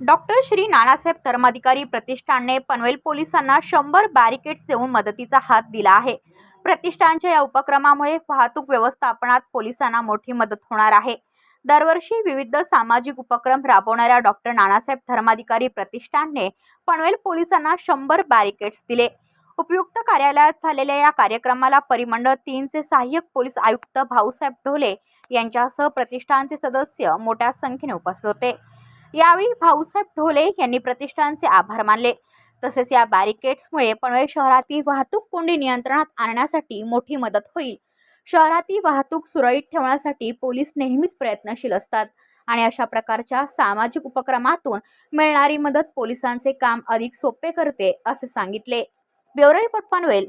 Doctor Shri Nanasaheb Dharmadhikari प्रतिष्ठानने पनवेल पोलिसांना शंभर बॅरिकेड्स देऊन मदतीचा हात दिला आहे. प्रतिष्ठानच्या या उपक्रमामुळे वाहतूक व्यवस्थापनात पोलिसांना मोठी मदत होणार आहे. दरवर्षी विविध सामाजिक उपक्रम राबवणाऱ्या डॉक्टर नानासाहेब धर्माधिकारी प्रतिष्ठानने पनवेल पोलिसांना शंभर बॅरिकेड्स दिले. उपयुक्त कार्यालयात झालेल्या या कार्यक्रमाला परिमंडळ तीनचे सहाय्यक पोलीस आयुक्त भाऊसाहेब ढोले यांच्यासह प्रतिष्ठानचे सदस्य मोठ्या संख्येने उपस्थित होते. यावेळी भाऊसाहेब ढोले यांनी प्रतिष्ठानचे आभार मानले. तसेच या बॅरिकेड्समुळे पनवेल शहरातील वाहतूक कोंडी नियंत्रणात आणण्यासाठी मोठी मदत होईल. शहरातील वाहतूक सुरळीत ठेवण्यासाठी पोलीस नेहमीच प्रयत्नशील असतात आणि अशा प्रकारच्या सामाजिक उपक्रमातून मिळणारी मदत पोलिसांचे काम अधिक सोपे करते असे सांगितले. Bureau report Panvel.